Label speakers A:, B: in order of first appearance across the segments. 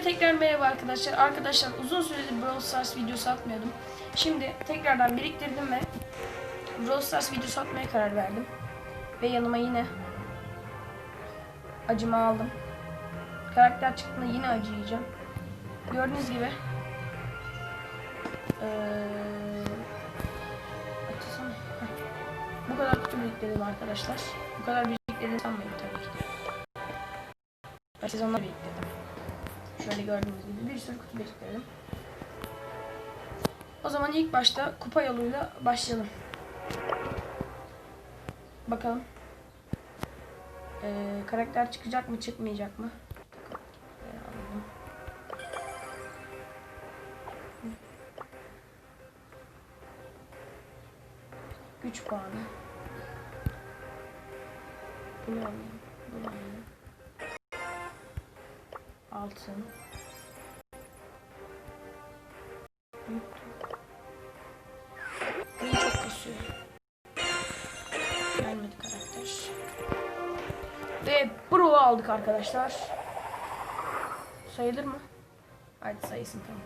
A: Hepinize tekrar merhaba arkadaşlar. Arkadaşlar uzun süredir Brawl Stars videosu atmıyordum. Şimdi tekrardan biriktirdim ve Brawl Stars videosu atmaya karar verdim. Ve yanıma yine acımı aldım. Karakter çıktığında yine acı yiyeceğim. Gördüğünüz gibi ee. Bu kadar kutu biriktirdim arkadaşlar. Bu kadar biriktirdim sanmayın tabii ki. Ben sezonlar biriktirdim. Şöyle gördüğünüz gibi bir sürü kutu biriktirdim. O zaman ilk başta kupa yoluyla başlayalım. Bakalım. Ee, karakter çıkacak mı çıkmayacak mı? Güç puanı. Bunu alayım. Bunu alayım. Altın. İyi çok kasıyor. Gelmedi. Ve Bro aldık arkadaşlar. Sayılır mı? Hadi sayısın tamam.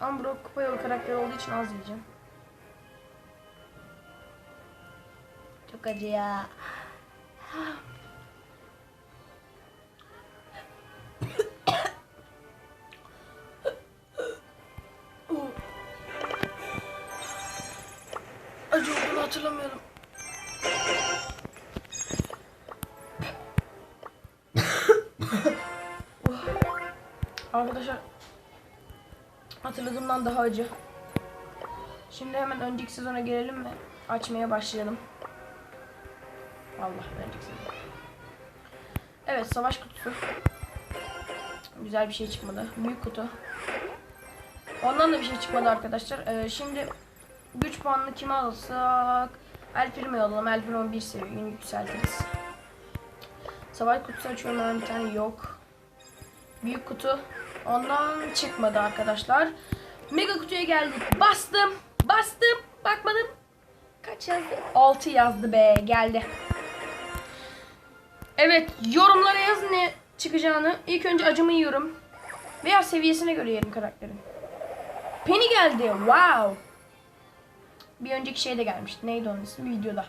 A: Ama Bro kupa yolu karakteri olduğu için az yiyeceğim. Çok acı ya. Hatırlamıyorum. Oh. Arkadaşlar hatırladığımdan daha acı. Şimdi hemen önceki sezona gelelim ve açmaya başlayalım. Allah önceki sezon. Evet savaş kutusu. Güzel bir şey çıkmadı. Büyük kutu. Ondan da bir şey çıkmadı arkadaşlar. Ee, şimdi güç puanını kime alsak? El Primo'yu alalım. El Primo bir seviye yine yükseltiriz. Savaş kutusu açıyorum hemen bir tane yok. Büyük kutu. Ondan çıkmadı arkadaşlar. Mega kutuya geldik. Bastım. Bastım. Bakmadım. Kaç yazdı? 6 yazdı be. Geldi. Evet. Yorumlara yazın ne çıkacağını. İlk önce acımı yiyorum. Veya seviyesine göre yerim karakterin. Penny geldi. Wow. Bir önceki şey de gelmişti. Neydi onun ismi? Videoda.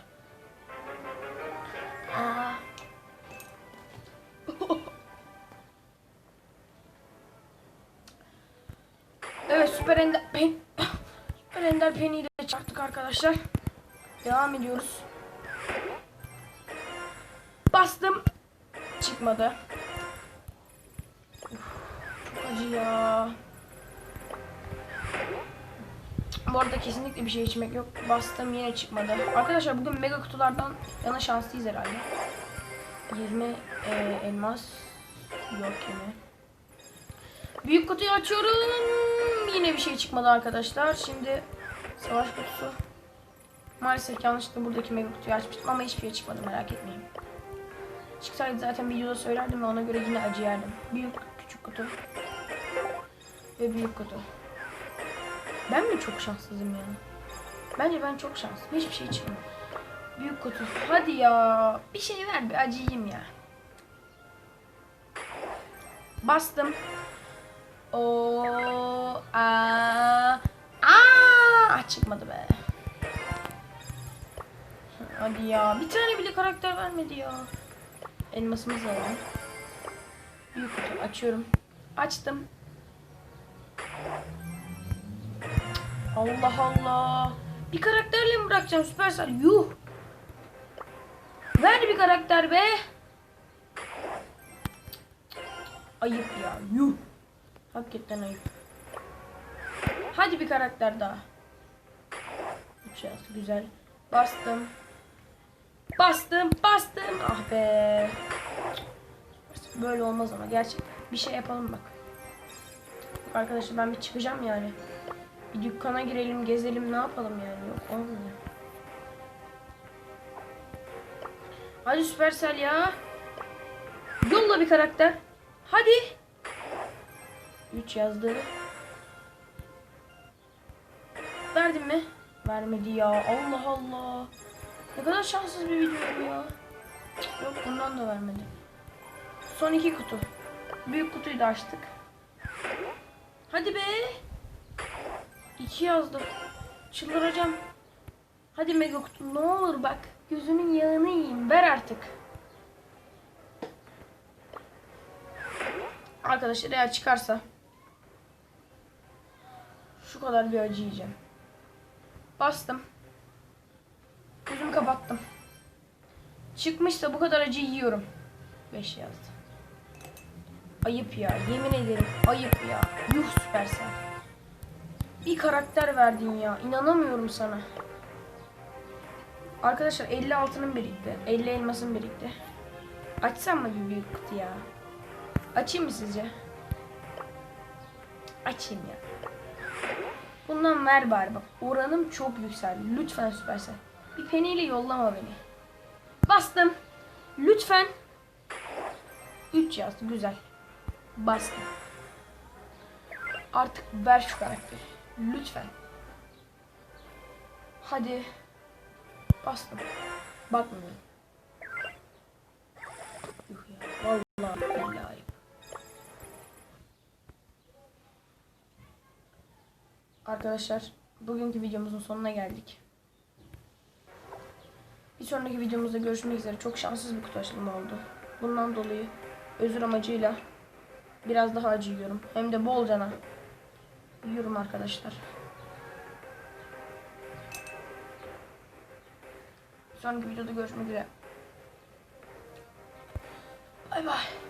A: Aa. evet Süper Ender Pen Süper Ender Penny'yi de çarptık arkadaşlar. Devam ediyoruz. Bastım. Çıkmadı. Uf, çok acı ya. Bu arada kesinlikle bir şey içmek yok. Bastım yine çıkmadı. Arkadaşlar bugün mega kutulardan yana şanslıyız herhalde. 20 e, elmas yok yine. Büyük kutuyu açıyorum. Yine bir şey çıkmadı arkadaşlar. Şimdi savaş kutusu. Maalesef yanlışlıkla buradaki mega kutuyu açmıştım ama hiçbir şey çıkmadı merak etmeyin. Çıksaydı zaten videoda söylerdim ve ona göre yine acı yerdim. Büyük küçük kutu. Ve büyük kutu. Ben mi çok şanssızım yani? Bence ben çok şanslıyım. Hiçbir şey çıkmıyor. Büyük kutu. Hadi ya. Bir şey ver bir acıyım ya. Bastım. O a a çıkmadı be. Hadi ya. Bir tane bile karakter vermedi ya. Elmasımız var. Büyük kutu açıyorum. Açtım. Allah Allah. Bir karakterle mi bırakacağım Süpersel? Yuh. Ver bir karakter be. Ayıp ya. Yuh. Hakikaten ayıp. Hadi bir karakter daha. Yazdı. Güzel. Bastım. Bastım. Bastım. Ah be. Böyle olmaz ama gerçekten. Bir şey yapalım bak. Arkadaşlar ben bir çıkacağım yani. Bir dükkana girelim, gezelim, ne yapalım yani? Yok olmuyor. Hadi Supercell ya. Yolla bir karakter. Hadi. 3 yazdı. Verdin mi? Vermedi ya. Allah Allah. Ne kadar şanssız bir video bu ya. Yok bundan da vermedi. Son iki kutu. Büyük kutuyu da açtık. Hadi be. İki yazdı. Çıldıracağım. Hadi mega ne olur bak. Gözünün yağını yiyeyim. Ver artık. Arkadaşlar eğer çıkarsa şu kadar bir acı yiyeceğim. Bastım. Gözümü kapattım. Çıkmışsa bu kadar acı yiyorum. 5 yazdı. Ayıp ya. Yemin ederim ayıp ya. Yuh süpersen. Bir karakter verdin ya. İnanamıyorum sana. Arkadaşlar 50 altının birikti. 50 elmasın birikti. Açsam mı bir büyük kutu ya? Açayım mı sizce? Açayım ya. Bundan ver bari bak. Oranım çok yükseldi. Lütfen süpersen. Bir peniyle yollama beni. Bastım. Lütfen. 3 yazdı. Güzel. Bastım. Artık ver şu karakteri. Lütfen. Hadi. Bastım. Bakmıyorum. Yuh ya. Vallahi billahi. Arkadaşlar bugünkü videomuzun sonuna geldik. Bir sonraki videomuzda görüşmek üzere. Çok şanssız bir kutu açılımı oldu. Bundan dolayı özür amacıyla biraz daha acı yiyorum. Hem de bolcana yiyorum arkadaşlar. Sonraki videoda görüşmek üzere. Bay bay.